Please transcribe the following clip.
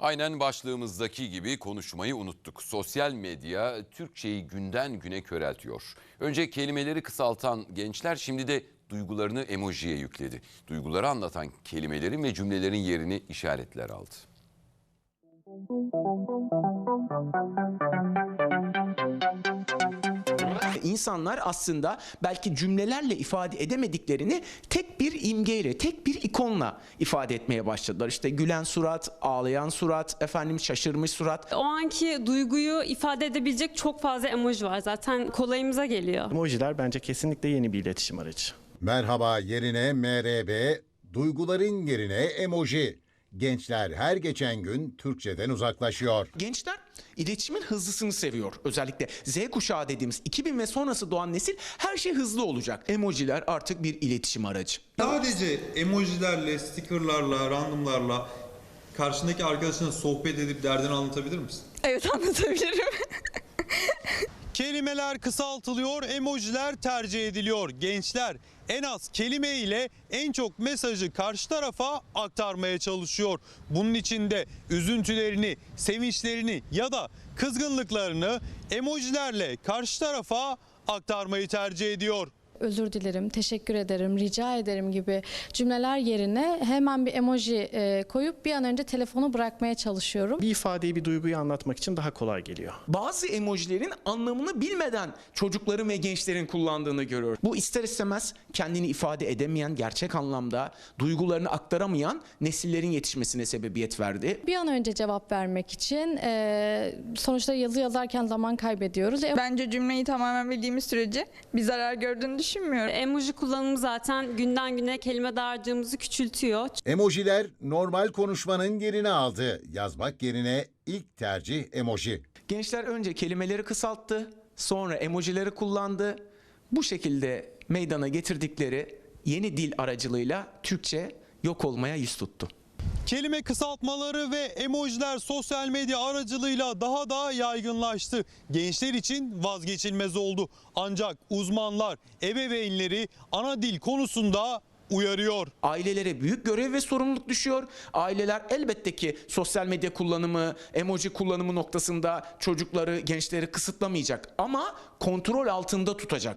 Aynen başlığımızdaki gibi konuşmayı unuttuk. Sosyal medya Türkçeyi günden güne köreltiyor. Önce kelimeleri kısaltan gençler şimdi de duygularını emojiye yükledi. Duyguları anlatan kelimelerin ve cümlelerin yerini işaretler aldı. İnsanlar aslında belki cümlelerle ifade edemediklerini tek bir imgeyle, tek bir ikonla ifade etmeye başladılar. İşte gülen surat, ağlayan surat, efendim şaşırmış surat. O anki duyguyu ifade edebilecek çok fazla emoji var. Zaten kolayımıza geliyor. Emojiler bence kesinlikle yeni bir iletişim aracı. Merhaba yerine MRB, duyguların yerine emoji. Gençler her geçen gün Türkçeden uzaklaşıyor. Gençler iletişimin hızlısını seviyor. Özellikle Z kuşağı dediğimiz 2000 ve sonrası doğan nesil her şey hızlı olacak. Emojiler artık bir iletişim aracı. Sadece emojilerle, stickerlarla, randomlarla karşındaki arkadaşına sohbet edip derdini anlatabilir misin? Evet anlatabilirim. Kelimeler kısaltılıyor, emojiler tercih ediliyor. Gençler en az kelime ile en çok mesajı karşı tarafa aktarmaya çalışıyor. Bunun için de üzüntülerini, sevinçlerini ya da kızgınlıklarını emojilerle karşı tarafa aktarmayı tercih ediyor. Özür dilerim, teşekkür ederim, rica ederim gibi cümleler yerine hemen bir emoji e, koyup bir an önce telefonu bırakmaya çalışıyorum. Bir ifadeyi, bir duyguyu anlatmak için daha kolay geliyor. Bazı emojilerin anlamını bilmeden çocukların ve gençlerin kullandığını görüyoruz. Bu ister istemez kendini ifade edemeyen, gerçek anlamda duygularını aktaramayan nesillerin yetişmesine sebebiyet verdi. Bir an önce cevap vermek için e, sonuçta yazı yazarken zaman kaybediyoruz. E, Bence cümleyi tamamen bildiğimiz sürece bir zarar gördüğünü düşünmüyorum. Emoji kullanımı zaten günden güne kelime dağarcığımızı küçültüyor. Emojiler normal konuşmanın yerini aldı. Yazmak yerine ilk tercih emoji. Gençler önce kelimeleri kısalttı, sonra emojileri kullandı. Bu şekilde meydana getirdikleri yeni dil aracılığıyla Türkçe yok olmaya yüz tuttu. Kelime kısaltmaları ve emojiler sosyal medya aracılığıyla daha da yaygınlaştı. Gençler için vazgeçilmez oldu. Ancak uzmanlar ebeveynleri ana dil konusunda uyarıyor. Ailelere büyük görev ve sorumluluk düşüyor. Aileler elbette ki sosyal medya kullanımı, emoji kullanımı noktasında çocukları, gençleri kısıtlamayacak ama kontrol altında tutacak.